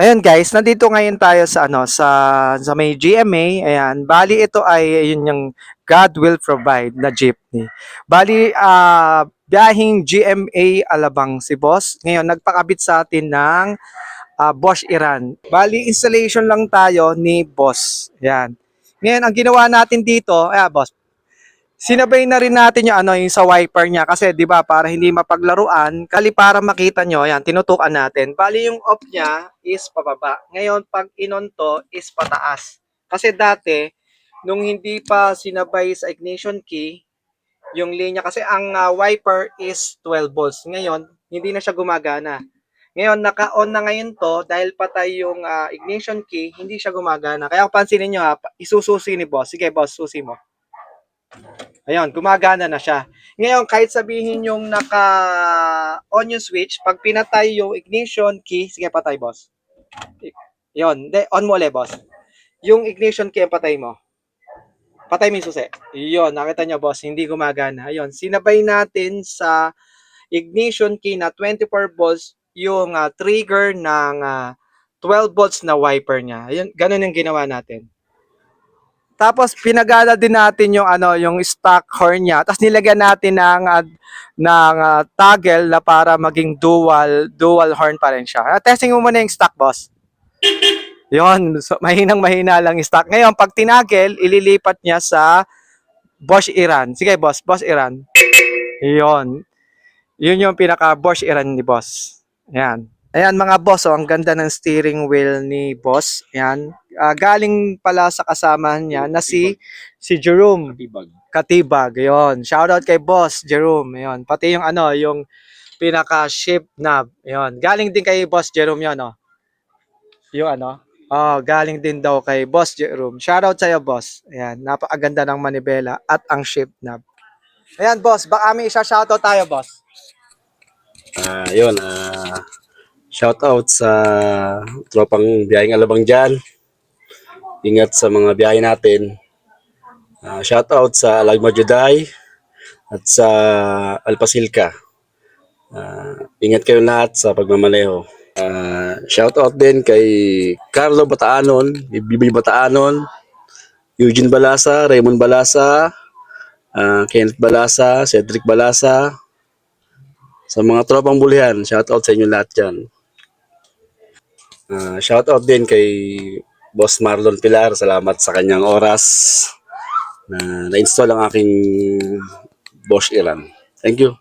Ayan guys, nandito ngayon tayo sa ano sa sa may GMA. Ayan, bali ito ay yun yung God will provide na jeepney. Bali ah biyahing GMA Alabang si boss. Ngayon nagpakabit sa atin ng ah, Bosch Iran. Bali installation lang tayo ni boss. Ayan. Ngayon ang ginawa natin dito, ayan boss. Sinabay na rin natin yung ano yung sa wiper niya kasi 'di ba para hindi mapaglaruan, kali para makita nyo, ayan, tinutukan natin. Bali yung off niya is pababa. Ngayon pag inon to is pataas. Kasi dati nung hindi pa sinabay sa ignition key yung linya kasi ang ah, wiper is 12 volts. Ngayon hindi na siya gumagana. Ngayon naka-on na ngayon to dahil patay yung ah, ignition key, hindi siya gumagana. Kaya pansinin niyo ha, isususi ni boss. Sige boss, susi mo. Ayun, gumagana na siya. Ngayon, kahit sabihin yung naka-on yung switch, pag pinatay yung ignition key, sige patay, boss. De, on mo ulit, boss. Yung ignition key, ang patay mo. Patay mo yung susi. Yun, nakita nyo, boss, hindi gumagana. Ayun, sinabay natin sa ignition key na 24 volts yung ah, trigger ng ah, 12 volts na wiper niya. Ayun, ganun yung ginawa natin. Tapos pinagana din natin yung ano, yung stock horn niya. Tapos nilagyan natin ng ah, ng ah, toggle na para maging dual dual horn pa rin siya. Ah, testing mo muna yung stock, boss. Yon, so, mahinang mahina lang yung stock. Ngayon, pag tinagel, ililipat niya sa Bosch Iran. Sige, boss, Bosch Iran. Yon. Yun yung pinaka Bosch Iran ni boss. Ayan. Ayan mga boss, oh, ang ganda ng steering wheel ni boss. Ayan. Ah, galing pala sa kasama niya na si si Jerome Tibag. Katibag. Ayun. Shoutout kay boss Jerome. Ayun. Pati yung ano, yung pinaka shift knob. Ayun. Galing din kay boss Jerome 'yon, oh. Yung ano? Oh, galing din daw kay boss Jerome. Shoutout sa iyo, boss. Ayan, napakaganda ng manibela at ang shift knob. Ayan, boss, baka may isa shoutout tayo, boss. Ah, yun. ah shout out sa tropang biyaheng alabang dyan. Ingat sa mga biyahe natin. Ah, shout out sa Alagma Juday at sa Alpasilka. Ah, ingat kayo lahat sa pagmamaneho. Ah, shout out din kay Carlo Bataanon, Bibi Bataanon, Eugene Balasa, Raymond Balasa, ah, Kenneth Balasa, Cedric Balasa, sa mga tropang bulihan, shoutout sa inyo lahat dyan. Ah, shoutout din kay Boss Marlon Pilar. Salamat sa kanyang oras na na-install ang aking Bosch Iran. Thank you.